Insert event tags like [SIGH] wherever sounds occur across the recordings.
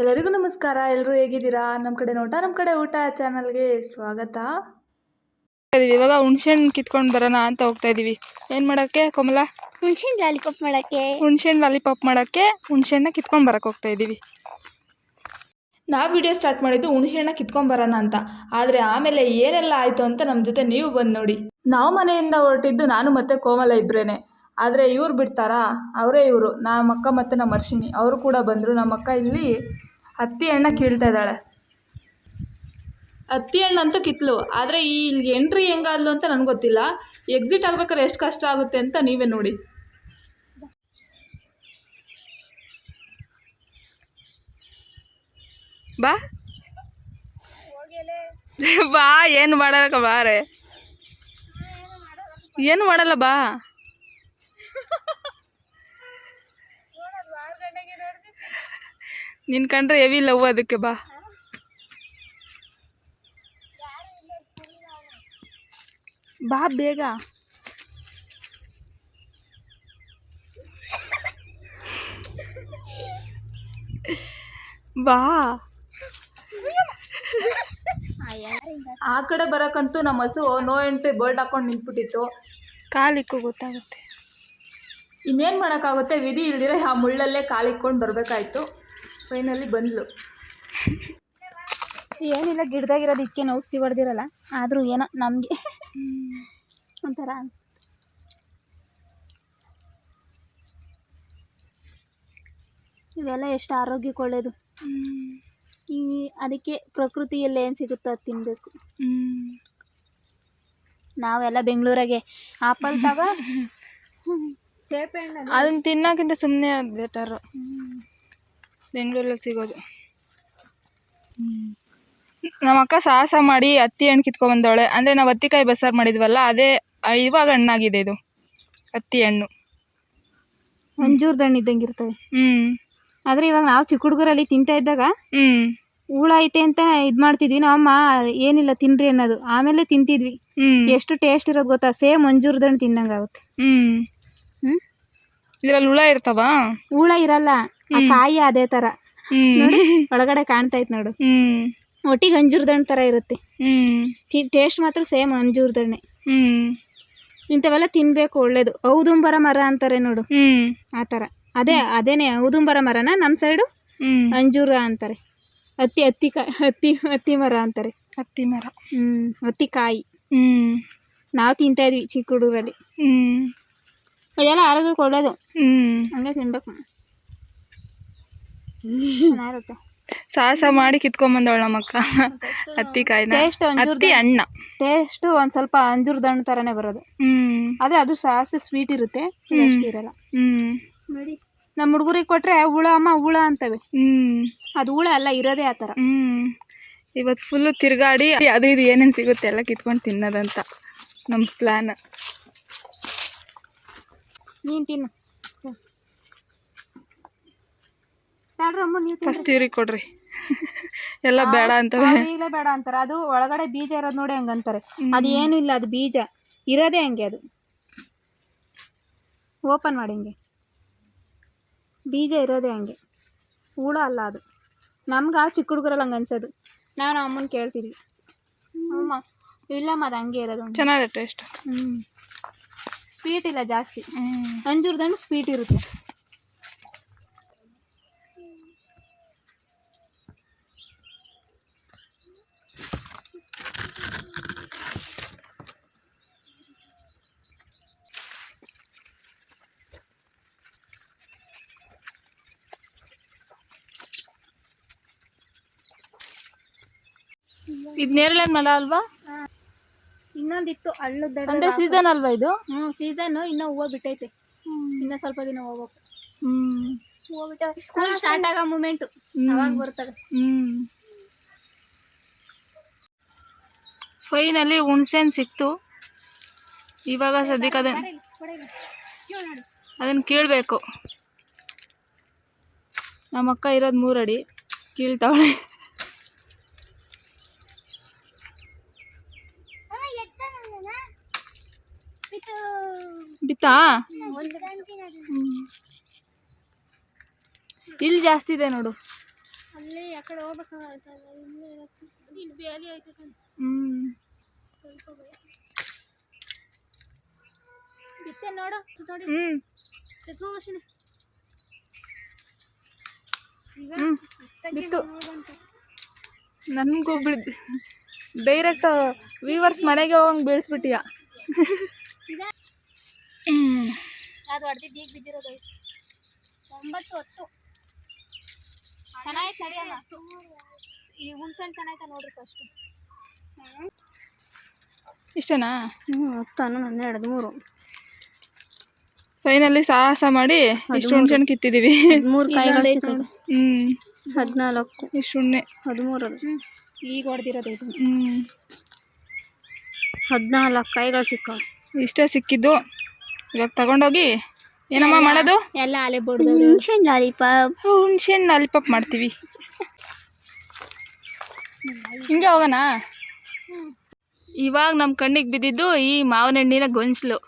ಎಲ್ಲರಿಗೂ ನಮಸ್ಕಾರ. ಎಲ್ಲರೂ ಹೇಗಿದ್ದೀರಾ? ನಮ್ಮ ಕಡೆ ನೋಟ ನಮ್ಮ ಕಡೆ ಊಟ ಚಾನಲ್ಗೆ ಸ್ವಾಗತ. ಇದೀವಿ ಇವಾಗ ಹುಣ್ಸೆಹಣ್ಣು ಕಿತ್ಕೊಂಡು ಬರೋಣ ಅಂತ ಹೋಗ್ತಾ ಇದೀವಿ. ಏನು ಮಾಡೋಕ್ಕೆ ಕಮಲ? ಹುಣ್ಸೆಹಣ್ಣು ಲಾಲಿಪಾಪ್ ಮಾಡಕ್ಕೆ. ಹುಣ್ಸೆಹಣ್ಣು ಲಾಲಿಪಾಪ್ ಮಾಡೋಕ್ಕೆ ಹುಣ್ಸೆಹಣ್ಣ ಕಿತ್ಕೊಂಡು ಬರೋಕ್ಕೆ ಹೋಗ್ತಾ ಇದ್ದೀವಿ ನಾವು ವಿಡಿಯೋ ಸ್ಟಾರ್ಟ್ ಮಾಡಿದ್ದು ಹುಣಸೆಹಣ್ಣ ಕಿತ್ಕೊಂಬರೋಣ ಅಂತ. ಆದರೆ ಆಮೇಲೆ ಏನೆಲ್ಲ ಆಯಿತು ಅಂತ ನಮ್ಮ ಜೊತೆ ನೀವು ಬಂದು ನೋಡಿ. ನಾವು ಮನೆಯಿಂದ ಹೊರಟಿದ್ದು ನಾನು ಮತ್ತು ಕೋಮಲ ಇಬ್ರೇನೆ. ಆದರೆ ಇವ್ರು ಬಿಡ್ತಾರಾ? ಅವರೇ ಇವರು. ನಮ್ಮ ಅಕ್ಕ ಮತ್ತು ನಮ್ಮ ಅರ್ಶಿನಿ ಅವರು ಕೂಡ ಬಂದರು. ನಮ್ಮ ಅಕ್ಕ ಇಲ್ಲಿ ಹತ್ತಿ ಹಣ್ಣ ಕೀಳ್ತಾ ಇದ್ದಾಳೆ. ಹತ್ತಿ ಹಣ್ಣಂತೂ ಕಿತ್ಲು. ಆದರೆ ಈ ಇಲ್ಲಿ ಎಂಟ್ರಿ ಹೆಂಗಾದ್ಲು ಅಂತ ನನಗೆ ಗೊತ್ತಿಲ್ಲ. ಎಕ್ಸಿಟ್ ಆಗ್ಬೇಕಾದ್ರೆ ಎಷ್ಟು ಕಷ್ಟ ಆಗುತ್ತೆ ಅಂತ ನೀವೇ ನೋಡಿ. ಬಾ. ಬಾ, ಏನು ಮಾಡಲ್ಲ ಬಾರೆ? ಏನು ಮಾಡಲ್ಲ ಬಾ. ನಿನ್ ಕಂಡ್ರೆ ಹೆವಿ ಲವ್ ಅದಕ್ಕೆ ಬಾ. ಬಾ ಬೇಗ. ಬಾ. ಆ ಕಡೆ ಬರೋಕ್ಕಂತೂ ನಮ್ಮ ಹಸು ನೋ ಎಂಟ್ರಿ ಬೋರ್ಡ್ ಹಾಕೊಂಡು ನಿಂತ್ಬಿಟ್ಟಿತ್ತು. ಕಾಲಿಕ್ಕು ಗೊತ್ತಾಗುತ್ತೆ. ಇನ್ನೇನು ಮಾಡೋಕ್ಕಾಗುತ್ತೆ? ವಿಧಿ ಇಲ್ದಿರ ಆ ಮುಳ್ಳಲ್ಲೇ ಕಾಲಿಕ್ಕೊಂಡು ಬರಬೇಕಾಯ್ತು. ಫೈನಲಿ ಬಂದ್ಲು. ಏನಿಲ್ಲ ಗಿಡದಾಗಿರೋದು ಇದಕ್ಕೆ ಔಷಧಿ ಹೊಡೆದಿರಲ್ಲ ಆದರೂ ಏನೋ ನಮಗೆ. ಒಂಥರ ಅನ್ಸುತ್ತೆ. ಇವೆಲ್ಲ ಎಷ್ಟು ಆರೋಗ್ಯಕ್ಕೆ ಒಳ್ಳೆಯದು ಈ ಅದಕ್ಕೆ ಪ್ರಕೃತಿಯಲ್ಲಿ ಏನು ಸಿಗುತ್ತೋ ಅದು ತಿನ್ನಬೇಕು ನಾವೆಲ್ಲ ಬೆಂಗಳೂರಾಗೆ ಆಪಲ್ ತಗೋ. ಅದನ್ನ ತಿನ್ನೋಕ್ಕಿಂತ ಸುಮ್ಮನೆ ಬೆಟರ್ ಬೆಂಗಳೂರಲ್ಲಿ ಸಿಗೋದು. ನಮ್ಮ ಅಕ್ಕ ಸಾಹಸ ಮಾಡಿ ಹತ್ತಿ ಹಣ್ಣು ಕಿತ್ಕೊಂಡ್ಬಂದವಳೆ. ಅಂದರೆ ನಾವು ಹತ್ತಿಕಾಯಿ ಬಸ್ಸಾರು ಮಾಡಿದ್ವಲ್ಲ ಅದೇ ಇವಾಗ ಹಣ್ಣಾಗಿದೆ ಇದು ಹತ್ತಿ ಹಣ್ಣು. ಮಂಜೂರದ ಹಣ್ಣು ಇದ್ದಂಗೆ ಇರ್ತವೆ ಹ್ಞೂ ಆದರೆ ಇವಾಗ ನಾವು ಚಿಕ್ಕ ಹುಡುಗರಲ್ಲಿ ತಿಂತಾ ಇದ್ದಾಗ ಹ್ಞೂ ಹುಳ ಐತೆ ಅಂತ ಇದು ಮಾಡ್ತಿದ್ವಿ. ನಮ್ಮಮ್ಮ ಏನಿಲ್ಲ ತಿನ್ರಿ ಅನ್ನೋದು. ಆಮೇಲೆ ತಿಂತಿದ್ವಿ. ಹ್ಞೂ ಎಷ್ಟು ಟೇಸ್ಟ್ ಇರೋದು ಗೊತ್ತಾ? ಸೇಮ್ ಮಂಜೂರ್ದ ಹಣ್ಣು ತಿನ್ನಂಗಾಗುತ್ತೆ ಹ್ಞೂ ಹ್ಞೂ ಇದ್ರಲ್ಲಿ ಹುಳ ಇರ್ತಾವ? ಹುಳ ಇರಲ್ಲ. ಆ ಕಾಯಿ ಅದೇ ತರ. ಒಳಗಡೆ ಕಾಣ್ತಾ ಕಾಣ್ತೈತೆ ನೋಡು. ಹ್ಞೂ ಒಟ್ಟಿಗೆ ಅಂಜೂರ್ದ ಹಣ್ಣು ಥರ ಇರುತ್ತೆ ಟೇಸ್ಟ್ ಮಾತ್ರ ಸೇಮ್ ಅಂಜೂರ್ದಣ್ಣೆ. ಹ್ಞೂ ಇಂಥವೆಲ್ಲ ತಿನ್ಬೇಕು ಒಳ್ಳೇದು. ಔದುಂಬರ ಮರ ಅಂತಾರೆ ನೋಡು. ಆ ಥರ ಅದೇ ಅದೇನೆ ಔದುಂಬರ ಮರನ? ನಮ್ಮ ಸೈಡು ಅಂಜೂರ ಅಂತಾರೆ. ಹತ್ತಿ ಹತ್ತಿ ಕಾಯಿ ಹತ್ತಿ ಹತ್ತಿ ಮರ ಅಂತಾರೆ. ಹತ್ತಿ ಮರ. ಹ್ಮ್ ಹತ್ತಿ ಕಾಯಿ. ಹ್ಞೂ ನಾವು ತಿಂತಾ ಇದ್ವಿ ಚಿಕ್ಕ ಹುಡುಗರಲ್ಲಿ. ಹ್ಞೂ ಅದೆಲ್ಲ ಆರೋಗ್ಯಕ್ಕೆ ಒಳ್ಳೇದು. ಹ್ಞೂ ಹಂಗೆ ತಿನ್ಬೇಕು. [LAUGHS] ಸಾಹಸ ಮಾಡಿ ಕಿತ್ಕೊಂಬಂದವಳು ನಮ್ಮಕ್ಕ. ಹತ್ತಿ ಕಾಯಿನ. ಹತ್ತಿ ಅಣ್ಣ ಟೇಸ್ಟ್ ಒಂದ್ ಸ್ವಲ್ಪ ಅಂಜೂರದ ಹಣ್ಣು ಥರನೇ ಬರೋದು. ಹ್ಮ್. ಆದರೆ ಅದು ಸಾಹಸ ಸ್ವೀಟ್ ಇರುತ್ತೆ. ಇರಲ್ಲ. ನಮ್ಮ ಹುಡುಗರಿಗೆ ಕೊಟ್ಟರೆ ಹುಳ ಅಮ್ಮ ಹುಳ ಅಂತವೆ. ಹ್ಮ್. ಅದು ಹುಳ ಅಲ್ಲ ಇರೋದೇ ಆ ಥರ. ಹ್ಮ್. ಇವತ್ತು ಫುಲ್ಲು ತಿರುಗಾಡಿ ಅದು ಇದು ಏನೇನು ಸಿಗುತ್ತೆ ಎಲ್ಲ ಕಿತ್ಕೊಂಡು ತಿನ್ನೋದಂತ. ನಮ್ಮ ಪ್ಲ್ಯಾನ್ ನೀನು ತಿನ್ನು ತಡ್ರಮ್ಮ ನೀವು ಫಸ್ಟ್ ಇವ್ರಿಗೆ ಕೊಡ್ರಿ. ಎಲ್ಲ ಬೇಡ ಅಂತವೆ. ಈಗಲೇ ಬೇಡ ಅಂತಾರೆ. ಅದು ಒಳಗಡೆ ಬೀಜ ಇರೋದು ನೋಡಿ ಹಂಗಂತಾರೆ. ಅದು ಏನು ಇಲ್ಲ ಅದು ಬೀಜ. ಇರೋದೇ ಹಂಗೆ ಅದು. ಓಪನ್ ಮಾಡಿ ಹಂಗೆ. ಬೀಜ ಇರೋದೇ ಹಂಗೆ. ಹೂಳ ಅಲ್ಲ ಅದು. ನಮ್ಗೆ ಆ ಚಿಕ್ಕ ಹುಡುಗರಲ್ಲಿ ಹಂಗೆ ಅನ್ಸೋದು. ನಾವು ನಮ್ಮ ಅಮ್ಮನ ಕೇಳ್ತಿದ್ವಿ ಅಮ್ಮ ಇಲ್ಲಮ್ಮ ಅದು ಹಂಗೆ ಇರೋದು. ಚೆನ್ನಾಗಿದೆ ಟೇಸ್ಟ್ ಹ್ಞೂ ಸ್ವೀಟ್ ಇಲ್ಲ ಜಾಸ್ತಿ. ಹ್ಮ್. ಅಂಜೂರ್ದ ಸ್ವೀಟ್ ಇರುತ್ತೆ. ಇದು ನೇರಳೆ ಮರ ಅಲ್ವಾ? ಇನ್ನೊಂದಿತ್ತು ಹಳ್ಳದ ಅಂದ್ರೆ ಸೀಸನ್ ಅಲ್ವಾ ಇದು? ಹ್ಞೂ ಸೀಸನ್ ಇನ್ನೂ ಹೂವು ಬಿಟ್ಟೈತೆ. ಇನ್ನೂ ಸ್ವಲ್ಪ ದಿನ ಹೋಗ್ಬೇಕು. ಹ್ಞೂ ಹೂವು ಬಿಟ್ಟ ಸ್ಕೂಲ್ ಸ್ಟಾರ್ಟ್ ಆಗೋ ಮೂಮೆಂಟು ಅವಾಗ ಬರ್ತದೆ. ಹ್ಞೂ ಫೈನಲ್ಲಿ ಹುಣ್ಸೇನ್ ಸಿಕ್ತು. ಇವಾಗ ಸದ್ಯಕ್ಕೆ ಅದನ್ನ ಅದನ್ನು ಕೀಳಬೇಕು. ನಮ್ಮ ಅಕ್ಕ ಇರೋದು ಮೂರಡಿ. ಕೀಳ್ತಾವಳೆ. ಬಿತ್ತಾ? ಇಲ್ಲಿ ಜಾಸ್ತಿ ಇದೆ ನೋಡು. ಅಲ್ಲಿ ಆ ಕಡೆ ಹೋಗ್ಬೇಕು ಇಲ್ಲಿ ಬೇಲಿ ಐತೆ ಕಣೆ. ಹ್ಞೂ ಬಿತ್ತೆ ನೋಡು ನೋಡಿ. ಹ್ಞೂ ತೆಗ್ದು ಮಷಿನ್ ಈಗ ಹ್ಞೂ ತೆಗಿ ಬಿತ್ತು. ನೋಡಂತ ನನಗೂ ಬಿಡ್ ಡೈರೆಕ್ಟ್ ವೀವರ್ಸ್ ಮನೆಗೆ ಹೋಗಂಗೆ ಬೀಳ್ಸ್ಬಿಟ್ಟಿಯಾ? ಅದು ಹೊಡೆದಿದ್ದು ಈಗ ಬಿದ್ದಿರೋದು. ಒಂಬತ್ತು ಹತ್ತು. ಚೆನ್ನಾಗಿ ನಡೆಯಲ್ಲ ಈ ಚೆನ್ನಾಯ್ತ ನೋಡ್ರಿ ಫಸ್ಟ್ ಇಷ್ಟನಾ? ಹ್ಞೂ ಹತ್ತು ಹನ್ನೊಂದು ಹನ್ನೆರಡು ಮೂರು ಫೈನಲಿ ಸಾಹಸ ಮಾಡಿ ಇಷ್ಟು ಹುಣ್ಸೆಣ್ ಕಿತ್ತಿದೀವಿ. ಮೂರು ಕಾಯಿಗಳು ಹ್ಞೂ ಹದಿನಾಲ್ಕು. ಇಷ್ಟು ಹುಣ್ಣೆ ಹದಿಮೂರು ಅದು ಈಗ ಹೊಡೆದಿರೋದು ಇದು. ಹ್ಞೂ ಹದಿನಾಲ್ಕು ಕಾಯಿಗಳು ಸಿಕ್ಕವು. ಇಷ್ಟೇ ಸಿಕ್ಕಿದ್ದು. ಇವಾಗ ತಗೊಂಡೋಗಿ ಏನಮ್ಮ ಮಾಡೋದು? ಎಲ್ಲ ಆಲೆ ಬಡ್ದವ್ರು. ಹುಣ್ಸೆಹಣ್ಣು ಲಾಲಿಪಾಪ್. ಮಾಡ್ತೀವಿ. ಹಿಂಗೆ ಹೋಗೋಣ? ಇವಾಗ ನಮ್ಮ ಕಣ್ಣಿಗೆ ಬಿದ್ದಿದ್ದು ಈ ಮಾವಿನ ಹಣ್ಣಿನ ಗೊಂಚಲು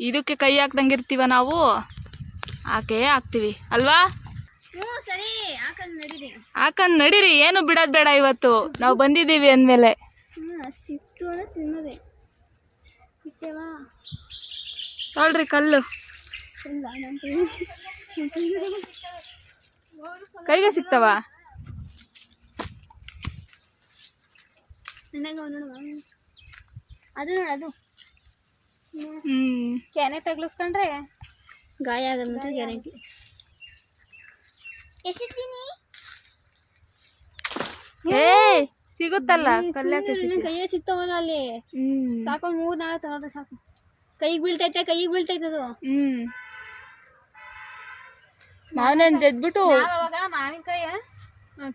ಇದಕ್ಕೆ ಕೈ ಹಾಕ್ದಂಗೆ ಇರ್ತೀವ ನಾವು? ಹಾಕೇ ಹಾಕ್ತೀವಿ. ಅಲ್ವಾ? ಹಾಕಂದ್ ನಡೀರಿ. ಏನು ಬಿಡೋದು ಬೇಡ ಇವತ್ತು. ನಾವು ಬಂದಿದ್ದೀವಿ ಅಂದಮೇಲೆ ಹ್ಞೂ ಸಿಕ್ತು ಅಂದ್ರೆ ತಿನ್ನೋದೆ ಸಿಕ್ತೇವಾ ತೊಳ್ರಿ ಕಲ್ಲು. ಕೈಗೆ ಸಿಗ್ತಾವ? ಅದು ನೋಡು ಅದು. ಹ್ಮ್. ಕೆನೆ ತಗ್ಲಿಸ್ಕೊಂಡ್ರೆ ಗಾಯ ಆಗದಂತ ಗ್ಯಾರಂಟಿ. ಎಸಿತೀನಿ ಏ ಸಿಗುತ್ತಲ್ಲ ಕಲ್ಯಾಕೆ ಕೈಯೇ ಸಿಗ್ತಾವಲ್ಲ ಅಲ್ಲಿ. ಸಾಕು ಮೂರ್ ನಾಲ್ಕು ತಗೊಂಡ್ರೆ ಸಾಕು. ಕೈಗೆ ಬೀಳ್ತೈತೆ ಕೈಗೆ ಬೀಳ್ತೈತೆ ಅದು. ಹ್ಮ್. ಮಾವಿನ ಹಣ್ಣು ಜಜ್ಬಿಟ್ಟು ನಾವ್ ಅವಾಗ ಮಾವಿನಕಾಯಿ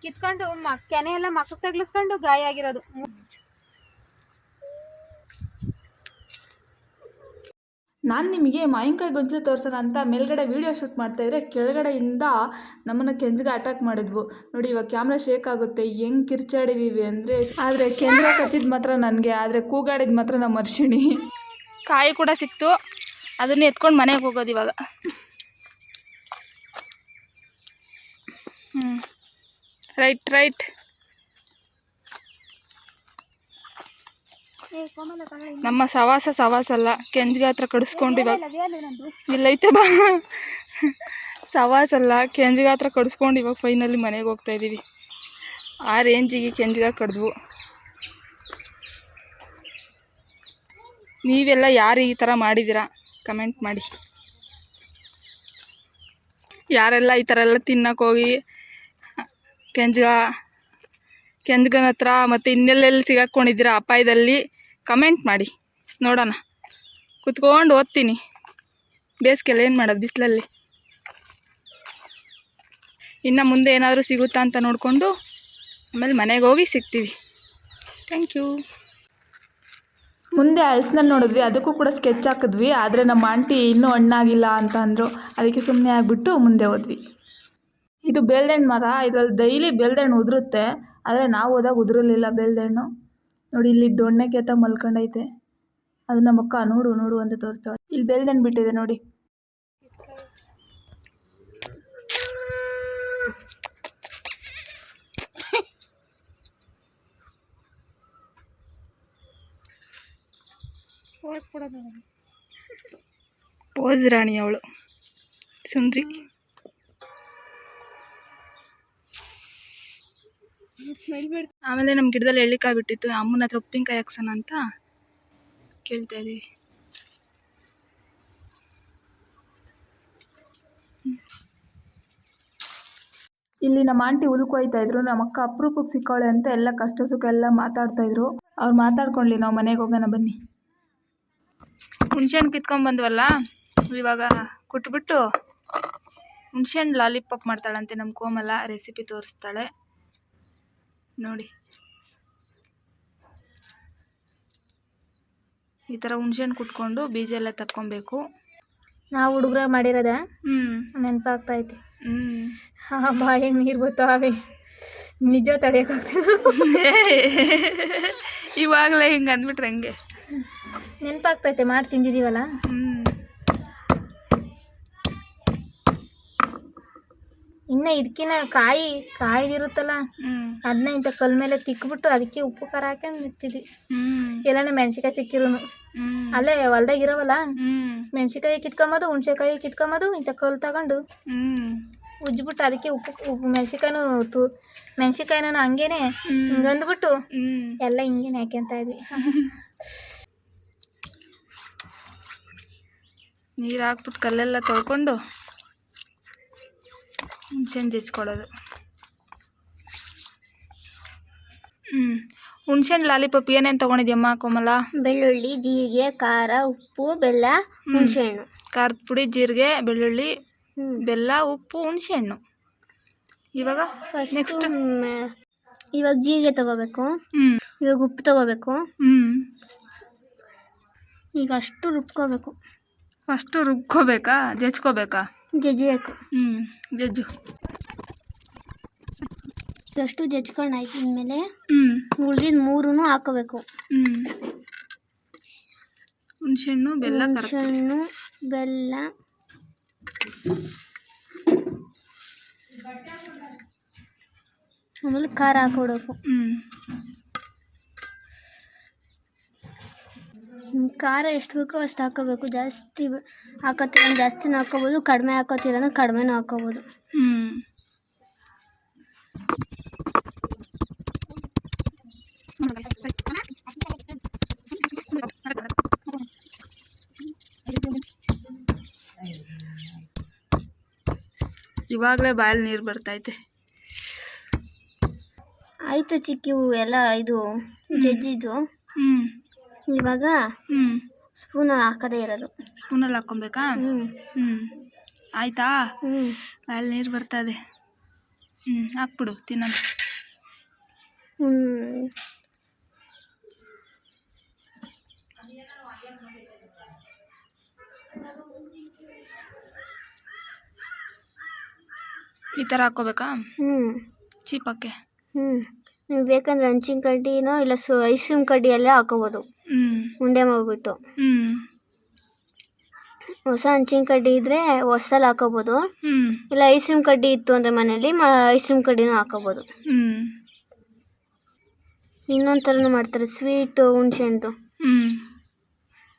ಕಿತ್ಕೊಂಡು ಕೆನೆ ಎಲ್ಲ ಮಕ್ಕಳು ತಗ್ಲಿಸ್ಕೊಂಡು ಗಾಯ ಆಗಿರೋದು. ನಾನು ನಿಮಗೆ ಮಾವಿನಕಾಯಿ ಗೊಂಚಲು ತೋರಿಸೋಣ ಅಂತ ಮೇಲ್ಗಡೆ ವೀಡಿಯೋ ಶೂಟ್ ಮಾಡ್ತಾಯಿದ್ರೆ ಕೆಳಗಡೆಯಿಂದ ನಮ್ಮನ್ನು ಕೆಂಜ್ಗೆ ಅಟ್ಯಾಕ್ ಮಾಡಿದ್ವು. ನೋಡಿ, ಇವಾಗ ಕ್ಯಾಮ್ರಾ ಶೇಕ್ ಆಗುತ್ತೆ. ಹೆಂಗೆ ಕಿರ್ಚಾಡಿದೀವಿ ಅಂದರೆ, ಆದರೆ ಕೆಂಜ್ರ ಕಚ್ಚಿದ ಮಾತ್ರ ನನಗೆ, ಆದರೆ ಕೂಗಾಡಿದ ಮಾತ್ರ ನಮ್ಮ ಅರ್ಶಿಣಿ. ಕಾಯಿ ಕೂಡ ಸಿಕ್ತು. ಅದನ್ನ ಎತ್ಕೊಂಡು ಮನೆಗೆ ಹೋಗೋದು ಇವಾಗ. ಹ್ಞೂ ರೈಟ್ ರೈಟ್ ನಮ್ಮ ಸವಾಸ ಸವಾಸ ಅಲ್ಲ ಕೆಂಜ್ಗೆ ಹತ್ರ ಕಡಿಸ್ಕೊಂಡು ಇವಾಗ. ಇಲ್ಲೈತೆ ಬಾ. ಸವಾಸ ಅಲ್ಲ ಕೆಂಜ್ಗೆ ಹತ್ರ ಕಡಿಸ್ಕೊಂಡು ಇವಾಗ ಫೈನಲಿ ಮನೆಗೆ ಹೋಗ್ತಾ ಇದ್ದೀವಿ ಆ ರೇಂಜಿಗೆ ಕೆಂಜ್ಗ ಕಡಿದ್ವು. ನೀವೆಲ್ಲ ಯಾರು ಈ ಥರ ಮಾಡಿದ್ದೀರಾ? ಕಮೆಂಟ್ ಮಾಡಿ. ಯಾರೆಲ್ಲ ಈ ಥರ ಎಲ್ಲ ತಿನ್ನಕ್ಕೆ ಹೋಗಿ, ಕೆಂಜ್ಗ, ಕೆಂಜ್ಗನ ಹತ್ರ ಮತ್ತು ಇನ್ನೆಲ್ಲೆಲ್ಲಿ ಸಿಗಾಕೊಂಡಿದ್ದೀರಾ ಅಪಾಯದಲ್ಲಿ? ಕಮೆಂಟ್ ಮಾಡಿ. ನೋಡೋಣ. ಕುತ್ಕೊಂಡು ಓದ್ತೀನಿ. ಬೇಸಿಗೆಲ್ಲ ಏನು ಮಾಡೋದು ಬಿಸಿಲಲ್ಲಿ? ಇನ್ನು ಮುಂದೆ ಏನಾದರೂ ಸಿಗುತ್ತಾ ಅಂತ ನೋಡಿಕೊಂಡು ಆಮೇಲೆ ಮನೆಗೆ ಹೋಗಿ ಸಿಗ್ತೀವಿ. ಥ್ಯಾಂಕ್ ಯು ಮುಂದೆ ಹಳ್ಸ್ನಲ್ಲಿ ನೋಡಿದ್ವಿ, ಅದಕ್ಕೂ ಕೂಡ ಸ್ಕೆಚ್ ಹಾಕಿದ್ವಿ, ಆದರೆ ನಮ್ಮ ಆಂಟಿ ಇನ್ನೂ ಹಣ್ಣಾಗಿಲ್ಲ ಅಂತ ಅಂದರು. ಅದಕ್ಕೆ ಸುಮ್ಮನೆ ಆಗಿಬಿಟ್ಟು ಮುಂದೆ ಹೋದ್ವಿ. ಇದು ಬೇಲ್ದಣ್ಣು ಮರ, ಇದರಲ್ಲಿ ಡೈಲಿ ಬೇಲ್ದಣ್ಣು ಉದುರುತ್ತೆ, ಆದರೆ ನಾವು ಹೋದಾಗ ಉದುರಲಿಲ್ಲ ಬೇಲ್ದಣ್ಣು ನೋಡಿ, ಇಲ್ಲಿ ದೊಣ್ಣೆ ಕೆತ್ತ ಮಲ್ಕೊಂಡೈತೆ. ಅದು ನಮ್ಮ ನೋಡು ನೋಡು ಅಂತ ತೋರಿಸ್ತಾಳೆ. ಇಲ್ಲಿ ಬೇಲ್ದಣ್ಣು ಬಿಟ್ಟಿದೆ ನೋಡಿ. ಪೋಸ್ ರಾಣಿ ಅವಳು. ಸುಂದ್ರಿ. ಸ್ಮೆಲ್ ಆಮೇಲೆ ನಮ್ಮ ಗಿಡದಲ್ಲಿ ಎಳ್ಳಿಕಾಯಿ ಬಿಟ್ಟಿತ್ತು. ಅಮ್ಮನ ಹತ್ರ ಉಪ್ಪಿನಕಾಯಿ ಹಾಕ್ಸೋಣ ಅಂತ ಕೇಳ್ತಾ ಇದ್ದೀವಿ ಇಲ್ಲಿ ನಮ್ಮ ಆಂಟಿ ಉಲ್ಕೊಯ್ತಾ ಇದ್ರು. ನಮ್ಮ ಅಕ್ಕ ಅಪರೂಪಕ್ಕೆ ಸಿಕ್ಕಾಳೆ ಅಂತ ಎಲ್ಲ ಕಷ್ಟ ಸುಖ ಎಲ್ಲ ಮಾತಾಡ್ತಾ ಇದ್ರು. ಅವ್ರು ಮಾತಾಡ್ಕೊಂಡ್ಲಿ ನಾವು ಮನೆಗೆ ಹೋಗೋಣ ಬನ್ನಿ. ಹುಣ್ಸೆಹಣ್ಣು ಕಿತ್ಕೊಂಡ್ ಬಂದ್ವಲ್ಲ ಇವಾಗ ಕುಟ್ಬಿಟ್ಟು ಹುಣ್ಸೆಹಣ್ಣು ಲಾಲಿಪಾಪ್ ಮಾಡ್ತಾಳಂತೆ. ನಮ್ಮ ಕೋಮಲ ರೆಸಿಪಿ ತೋರಿಸ್ತಾಳೆ. ನೋಡಿ. ಈ ಥರ ಹುಣ್ಸೆಹಣ್ಣು ಕುಟ್ಕೊಂಡು ಬೀಜ ಎಲ್ಲ ತಕ್ಕೊಬೇಕು. ನಾವು ಹುಡುಗ್ರ ಮಾಡಿರೋದ? ಹ್ಞೂ ನೆನಪಾಗ್ತೈತೆ. ಹ್ಞೂ ಹಾ ಬಾಯಿಗೆ ನೀರು ಬರ್ತಾವೆ ನಿಜ ತಡೆಯೋಕ್ಕಾಗ್ತಿಲ್ಲ [LAUGHS] ಇವಾಗಲೇ ಹಿಂಗೆ ಅಂದ್ಬಿಟ್ರೆ ಹಂಗೆ? ನೆನಪಾಗ್ತೈತೆ ಮಾಡಿ ತಿಂದಿದ್ದೀವಲ್ಲ ಹ್ಞೂ ಇನ್ನು ಇದಕ್ಕಿನ ಕಾಯಿ ಕಾಯಿ ಇರುತ್ತಲ್ಲ ಅದನ್ನ ಇಂಥ ಕಲ್ ಮೇಲೆ ತಿಕ್ಬಿಟ್ಟು ಅದಕ್ಕೆ ಉಪ್ಪು ಖಾರ ಹಾಕೊಂಡು ನಿಂತಿದ್ವಿ ಎಲ್ಲಾನ ಮೆಣ್ಸಿಕಾಯಿ ಸಿಕ್ಕಿರುನು. ಅಲ್ಲೇ ಹೊಲ್ದಾಗ ಇರೋವಲ್ಲ ಮೆಣ್ಸಿಕಾಯಿ ಕಿತ್ಕೊಂಬೋದು ಹುಣ್ಸೆಕಾಯಿ ಕಿತ್ಕೊಂಬೋದು ಇಂಥ ಕಲ್ ತಗೊಂಡು ಉಜ್ಜಿಬಿಟ್ಟು ಅದಕ್ಕೆ ಉಪ್ಪು ಉಪ್ಪು ಮೆಣ್ಸಿಕಾಯಿನೂ ತು ಮೆಣ್ಸಿಕಾಯಿನ ಹಂಗೇನೆ. ಹಿಂಗಂದ್ಬಿಟ್ಟು ಎಲ್ಲ ಹಿಂಗೇನೆ ಹಾಕ್ಯಂತ ಇದ್ವಿ. [LAUGHS] ನೀರು ಹಾಕ್ಬಿಟ್ಟು ಕಲ್ಲೆಲ್ಲ ತೊಳ್ಕೊಂಡು ಹುಣ್ಸೆಹಣ್ಣು ಜಜ್ಕೊಳ್ಳೋದು ಹ್ಞೂ ಹುಣ್ಸೆಹಣ್ಣು ಲಾಲಿಪಾಪ್ ಏನೇನು ತೊಗೊಂಡಿದ್ಯಮ್ಮ ಕೋಮಲ? ಬೆಳ್ಳುಳ್ಳಿ ಜೀರಿಗೆ ಖಾರ ಉಪ್ಪು ಬೆಲ್ಲ ಹುಣಸೆಹಣ್ಣು. ಖಾರದ ಪುಡಿ ಜೀರಿಗೆ ಬೆಳ್ಳುಳ್ಳಿ ಬೆಲ್ಲ ಉಪ್ಪು ಹುಣ್ಸೆಹಣ್ಣು. ಇವಾಗ ನೆಕ್ಸ್ಟ್. ಇವಾಗ ಜೀರಿಗೆ ತಗೋಬೇಕು. ಹ್ಞೂ ಇವಾಗ ಉಪ್ಪು ತಗೋಬೇಕು. ಹ್ಞೂ ಈಗ ಅಷ್ಟು ರುಬ್ಕೋಬೇಕು. ಅಷ್ಟು ರುಬ್ಕೋಬೇಕಾ? ಜಜ್ಕೋಬೇಕಾ? ಜಜ್ಜಿಬೇಕು. ಹ್ಞೂ ಜಜ್ಜು. ಇದಷ್ಟು ಜಜ್ಕೊಂಡು ಆಯ್ತಿದ್ಮೇಲೆ ಹ್ಞೂ ಉಳ್ದಿದ ಮೂರೂ ಹಾಕೋಬೇಕು. ಹ್ಞೂ ಹುಣ್ಸೆಹಣ್ಣು ಬೆಲ್ಲ ಕರೆಕ್ಟ್. ಹುಣಸೆಹಣ್ಣು ಬೆಲ್ಲ. ಆಮೇಲೆ ಖಾರ ಹಾಕೊಡ್ಬೇಕು ಹ್ಞೂ ಖಾರ ಎಷ್ಟು ಬೇಕೋ ಅಷ್ಟು ಹಾಕೋಬೇಕು. ಜಾಸ್ತಿ ಹಾಕೋತಿಲ್ಲ ಅಂದ್ರೆ ಜಾಸ್ತಿನೂ ಹಾಕೋಬೋದು ಕಡಿಮೆ ಹಾಕೋತೀರ ಕಡಿಮೆನೂ ಹಾಕೋಬೋದು. ಹ್ಞೂ ಇವಾಗಲೇ ಬಾಯಲ್ಲಿ ನೀರು ಬರ್ತೈತೆ ಆಯಿತು ಚಿಕ್ಕಿವು ಎಲ್ಲ ಇದು ಜಜ್ಜಿದು ಹ್ಞೂ ಇವಾಗ ಹ್ಞೂ ಸ್ಪೂನ್ ಹಾಕದೇ ಇರೋದು. ಸ್ಪೂನಲ್ಲಿ ಹಾಕ್ಕೊಬೇಕಾ? ಹ್ಞೂ ಹ್ಞೂ ಆಯ್ತಾ? ಹ್ಞೂ ಅಲ್ಲಿ ನೀರು ಬರ್ತಾ ಇದೆ ಹ್ಞೂ ಹಾಕ್ಬಿಡು ತಿನ್ನೋಣ. ಹ್ಞೂ ಈ ಥರ ಹಾಕ್ಕೋಬೇಕಾ? ಹ್ಞೂ ಚೀಪಕ್ಕೆ. ಹ್ಞೂ ನೀವು ಬೇಕಂದ್ರೆ ಹಂಚಿನ ಕಡ್ಡಿನೋ ಇಲ್ಲ ಸು ಐಸ್ ಕ್ರೀಮ್ ಕಡ್ಡಿಯಲ್ಲೇ ಹಾಕೋಬೋದು. ಉಂಡೆ ಮಾಡಿಬಿಟ್ಟು. ಹೊಸ ಹಂಚಿನ ಕಡ್ಡಿ ಇದ್ದರೆ ಹೊಸಲ್ಲಿ ಹಾಕೋಬೋದು. ಇಲ್ಲ ಐಸ್ ಕ್ರೀಮ್ ಕಡ್ಡಿ ಇತ್ತು ಅಂದರೆ ಮನೇಲಿ ಮ ಐಸ್ ಕ್ರೀಮ್ ಕಡ್ಡಿನೂ ಹಾಕೋಬೋದು. ಇನ್ನೊಂದು ಥರನೂ ಮಾಡ್ತಾರೆ ಸ್ವೀಟು ಹುಣ್ಸೆಹಣ್ಣು. ಹ್ಞೂ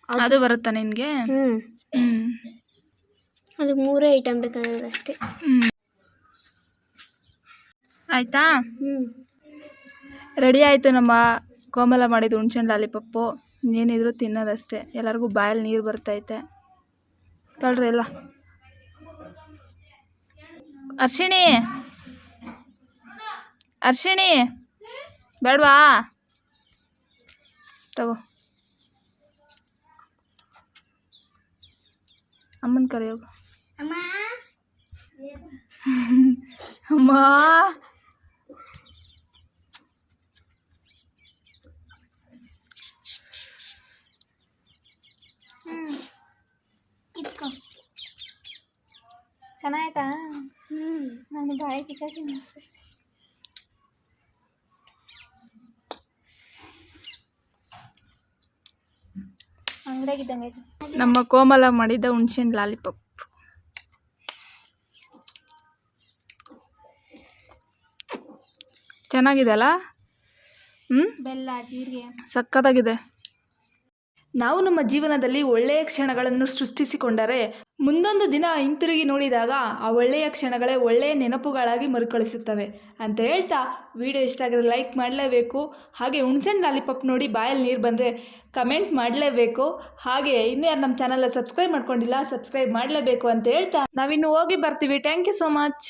ಅದು ಬರುತ್ತಾ ನಿನಗೆ? ಹ್ಞೂ ಅದಕ್ಕೆ ಮೂರೇ ಐಟಮ್ ಬೇಕಾಗಿರೋದು ಅಷ್ಟೇ. ಆಯಿತಾ? ಹ್ಞೂ ರೆಡಿ ಆಯಿತು ನಮ್ಮ ಕೋಮಲ ಮಾಡಿದ್ದು ಹುಣ್ಸೆಹಣ್ಣು ಲಾಲಿಪಪ್ಪು ಏನಿದ್ರು ತಿನ್ನೋದಷ್ಟೇ. ಎಲ್ಲರಿಗೂ ಬಾಯಲ್ಲಿ ನೀರು ಬರ್ತೈತೆ. ತೊಳ್ರಿ ಎಲ್ಲ. ಅರ್ಶಿಣಿ. ಅರ್ಶಿಣಿ. ಬೇಡವಾ? ತಗೋ. ಅಮ್ಮನ ಕರೆಯೋಗು. ಅಮ್ಮ. [LAUGHS] ಚೆನ್ನಾಯ್ತಾ ಹ್ಞೂ ನಾನು ಬಾಯಿ ಕಿತ್ತೀನಿ ಅಂಗಡಿಯಾಗಿದ್ದಂಗೆ ನಮ್ಮ ಕೋಮಲ ಮಾಡಿದ ಹುಣ್ಸಿನ ಲಾಲಿಪಾಪ್. ಚೆನ್ನಾಗಿದೆ ಅಲ್ಲ? ಹ್ಞೂ ಬೆಲ್ಲ ಜೀರಿಗೆ. ಸಕ್ಕತ್ತಾಗಿದೆ ನಾವು ನಮ್ಮ ಜೀವನದಲ್ಲಿ ಒಳ್ಳೆಯ ಕ್ಷಣಗಳನ್ನು ಸೃಷ್ಟಿಸಿಕೊಂಡರೆ ಮುಂದೊಂದು ದಿನ ಹಿಂತಿರುಗಿ ನೋಡಿದಾಗ ಆ ಒಳ್ಳೆಯ ಕ್ಷಣಗಳೇ ಒಳ್ಳೆಯ ನೆನಪುಗಳಾಗಿ ಮರುಕಳಿಸುತ್ತವೆ ಅಂತ ಹೇಳ್ತಾ ವಿಡಿಯೋ ಇಷ್ಟ ಆಗಿದ್ರೆ ಲೈಕ್ ಮಾಡಲೇಬೇಕು. ಹಾಗೆ ಹುಣ್ಸೆಹಣ್ಣು ಲಾಲಿಪಾಪ್ ನೋಡಿ ಬಾಯಲ್ಲಿ ನೀರು ಬಂದರೆ ಕಮೆಂಟ್ ಮಾಡಲೇಬೇಕು. ಹಾಗೆ ಇನ್ನೂ ಯಾರು ನಮ್ಮ ಚಾನಲ್ನ ಸಬ್ಸ್ಕ್ರೈಬ್ ಮಾಡ್ಕೊಂಡಿಲ್ಲ ಸಬ್ಸ್ಕ್ರೈಬ್ ಮಾಡಲೇಬೇಕು ಅಂತ ಹೇಳ್ತಾ ನಾವಿನ್ನು ಹೋಗಿ ಬರ್ತೀವಿ. Thank you so much